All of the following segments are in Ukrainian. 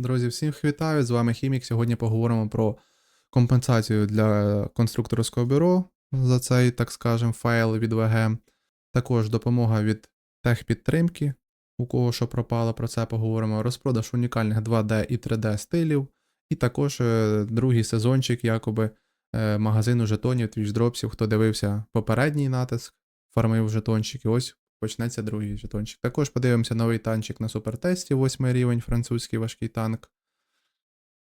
Друзі, всіх вітаю! З вами Хімік. Сьогодні поговоримо про компенсацію для конструкторського бюро за цей, так скажем, файл від ВГ. Також допомога від техпідтримки, у кого що пропало, про це поговоримо. Розпродаж унікальних 2D і 3D стилів. І також е, другий сезончик, якоби е, магазину жетонів, твічдропсів. Хто дивився попередній натиск, фармив жетончики. Ось почнеться другий жетончик. Також подивимося новий танчик на супертесті, восьмий рівень, французький важкий танк.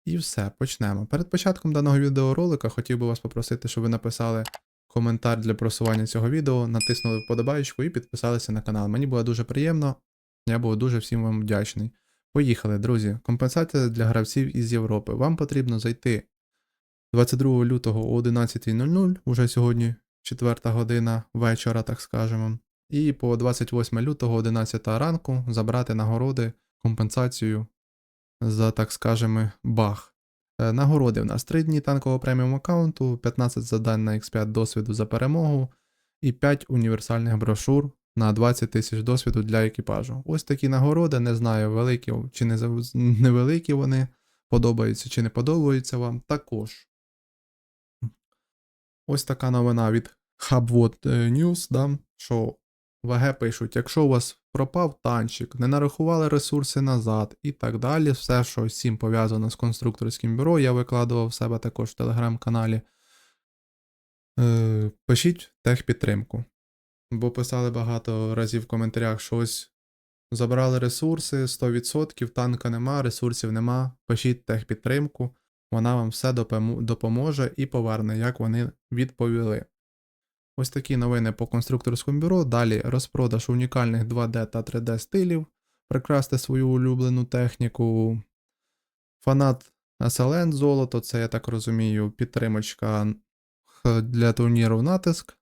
І все, почнемо. Перед початком даного відеоролика хотів би вас попросити, щоб ви написали коментар для просування цього відео, натиснули вподобайку і підписалися на канал. Мені було дуже приємно, я був дуже всім вам вдячний. Поїхали, друзі. Компенсація для гравців із Європи. Вам потрібно зайти 22 лютого о 11.00, уже сьогодні 4 година вечора, так скажемо. І по 28 лютого 11 ранку забрати нагороди, компенсацію за, так скажемо, баг. Е, Нагороди в нас 3 дні танкового преміум аккаунту, 15 завдань на X5 досвіду за перемогу і 5 універсальних брошур на 20 тисяч досвіду для екіпажу. Ось такі нагороди, не знаю, великі чи не невеликі вони, подобаються чи не подобаються вам. Також. Ось така новина від Hubword е, News, да, що ВГ пишуть, якщо у вас пропав танчик, не нарахували ресурси назад і так далі, все, що цим пов'язано з конструкторським бюро, я викладував в себе також в телеграм-каналі. Е, пишіть техпідтримку. Бо писали багато разів в коментарях, що ось забрали ресурси 100%, танка нема, ресурсів нема. Пишіть техпідтримку, вона вам все допоможе і поверне, як вони відповіли. Ось такі новини по конструкторському бюро. Далі розпродаж унікальних 2D та 3D стилів. Прикрасти свою улюблену техніку. Фанат SLN золото, це я так розумію, підтримочка для турніру натиск.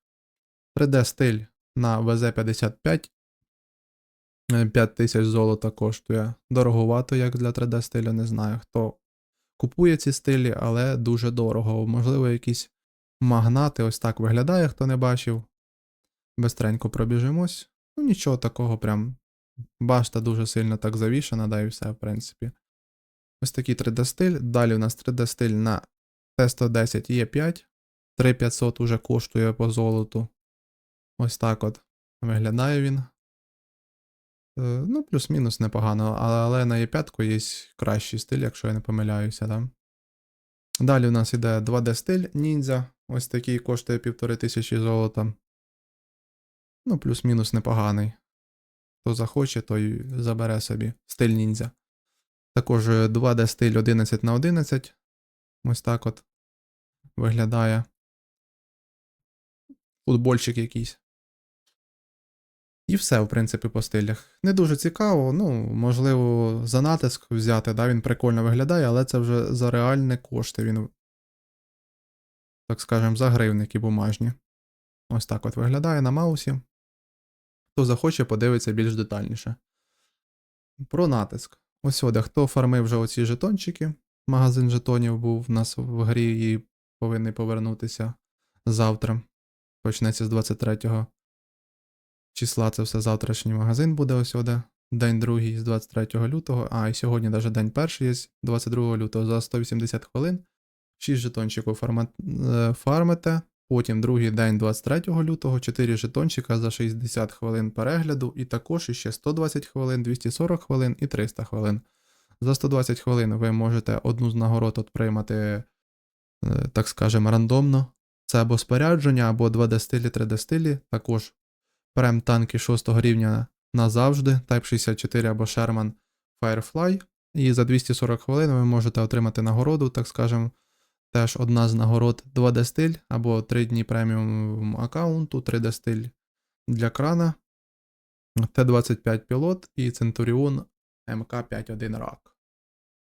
3D стиль на ВЗ-55. 5 тисяч золота коштує. Дороговато, як для 3D стилю, не знаю, хто купує ці стилі, але дуже дорого. Можливо, якісь магнати ось так виглядає, хто не бачив. Бестренько пробіжимось. Ну, нічого такого, прям. Башта дуже сильно так завішана, да і все, в принципі. Ось такий 3D стиль. Далі у нас 3D стиль на Т110 Е5. 3500 уже коштує по золоту. Ось так от виглядає він. Е, Ну, плюс-мінус непогано, але, на Е5 є кращий стиль, якщо я не помиляюся, да? Далі у нас іде 2D стиль ніндзя. Ось такий коштує 1500 золота. Ну, плюс-мінус непоганий. Хто захоче, той забере собі стиль ніндзя. Також е, 2D стиль 11 на 11. Ось так от виглядає. Футбольчик якийсь. І все, в принципі, по стилях. Не дуже цікаво, ну, можливо, за натиск взяти, да, він прикольно виглядає, але це вже за реальні кошти. Він, так скажемо, за гривники бумажні. Ось так от виглядає на маусі. Хто захоче, подивиться більш детальніше. Про натиск. Ось сюди, хто фармив вже оці жетончики. Магазин жетонів був в нас в грі і повинний повернутися завтра. Почнеться з 23 числа. Це все завтрашній магазин буде ось сюди. День другий з 23 лютого. А, і сьогодні навіть день перший є 22 лютого за 180 хвилин. 6 жетончиків е, фармите. Потім другий день 23 лютого, 4 жетончика за 60 хвилин перегляду, і також іще 120 хвилин, 240 хвилин і 300 хвилин. За 120 хвилин ви можете одну з нагород отримати, е, так скажемо, рандомно. Це або спорядження, або 2D стилі, 3D стилі. Також прем танки 6 рівня назавжди, Type 64 або Sherman Firefly. І за 240 хвилин ви можете отримати нагороду, так скажемо, теж одна з нагород 2D стиль або 3 дні преміум аккаунту, 3D стиль для крана, Т-25 пілот і Centurion МК-51 рак.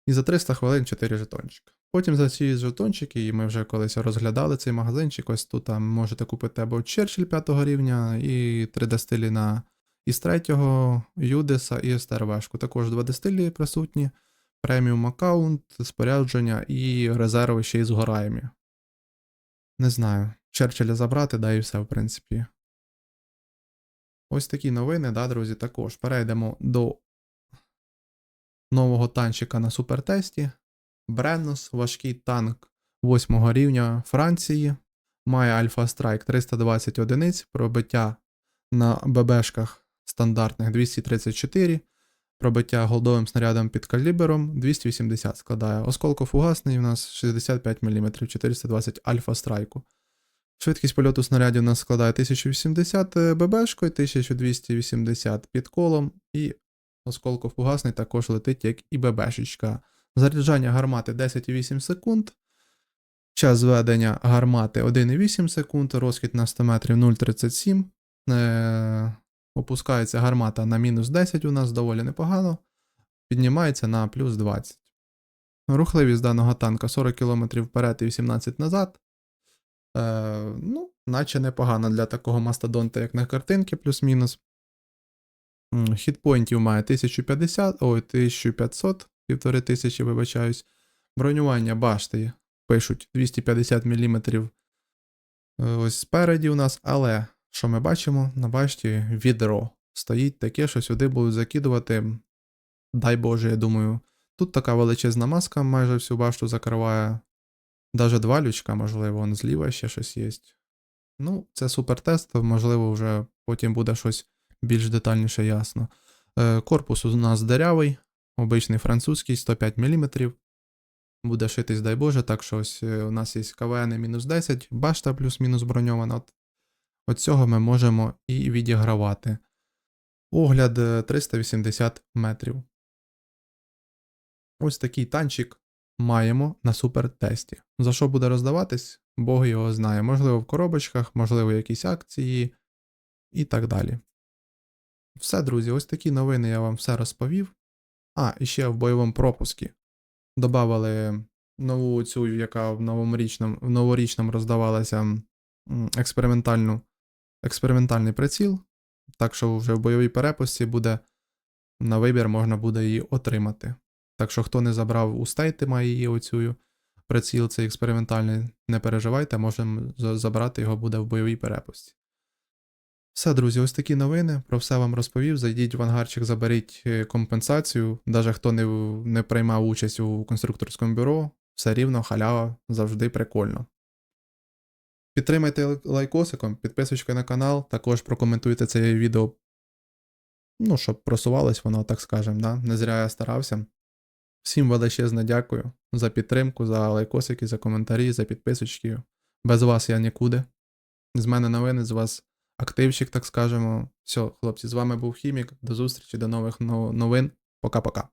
І за 300 хвилин 4 жетончики. Потім за ці жетончики, і ми вже колись розглядали цей магазинчик. Ось тут там можете купити або Черчилль 5 рівня, і 3D стилі на із 3-го Юдеса і СТРВшку. Також 2D стилі присутні, преміум аккаунт, спорядження і резерви ще й згораємі. Не знаю. Черчилля забрати, да і все, в принципі. Ось такі новини, да, друзі, також. Перейдемо до нового танчика на супертесті. Бреннос, важкий танк 8 рівня Франції. Має Альфа Strike 320 одиниць, пробиття на ББшках стандартних 234, пробиття голдовим снарядом під калібером 280 складає. Осколкофугасний у нас 65 мм 420 Альфа Страйку. Швидкість польоту снарядів у нас складає 1080 ББшкою, 1280 під колом, і осколкофугасний також летить, як і ББшечка. Заряджання гармати 10,8 секунд. Час зведення гармати 1,8 секунд, розхід на 100 метрів 0,37. Е, опускається гармата на мінус 10 у нас доволі непогано. Піднімається на плюс 20. Рухливість даного танка 40 км вперед і 18 назад. Е, ну, наче непогано для такого мастодонта, як на картинці, плюс-мінус. Хітпойнтів має 1050, ой, 1500, півтори тисячі, вибачаюсь. Бронювання башти пишуть 250 мм ось спереді у нас, але що ми бачимо? На башті відро. Стоїть таке, що сюди будуть закидувати. Дай Боже, я думаю. Тут така величезна маска майже всю башту закриває. Даже два лючка, можливо, он зліва ще щось є. Ну, це супертест, можливо, вже потім буде щось більш детальніше ясно. Е, корпус у нас дерявий, обичний французький, 105 мм. Буде шитись, дай Боже, так що ось е, у нас є КВН мінус 10, башта плюс-мінус броньована. От, от цього ми можемо і відігравати. Огляд е, 380 метрів. Ось такий танчик маємо на супертесті. За що буде роздаватись, Бог його знає. Можливо, в коробочках, можливо, якісь акції і так далі. Все, друзі, ось такі новини я вам все розповів. А, і ще в бойовому пропуску добавили нову цю, яка в новорічному, в новорічному роздавалася експериментальну, експериментальний приціл. Так що вже в бойовій перепусті буде на вибір можна буде її отримати. Так що, хто не забрав у стейти, має її оцю приціл, цей експериментальний, не переживайте, можемо забрати його буде в бойовій перепусті. Все, друзі, ось такі новини. Про все вам розповів. Зайдіть в ангарчик, заберіть е, компенсацію. Навіть хто не, не приймав участь у конструкторському бюро, все рівно халява завжди прикольно. Підтримайте лайкосиком, підписочкою на канал, також прокоментуйте це відео. Ну, щоб просувалось воно, так скажем, да? не зря я старався. Всім величезне дякую за підтримку, за лайкосики, за коментарі, за підписочки. Без вас я нікуди. З мене новини, з вас активчик, так скажемо. Все, хлопці, з вами був Хімік. До зустрічі, до нових новин. Пока-пока.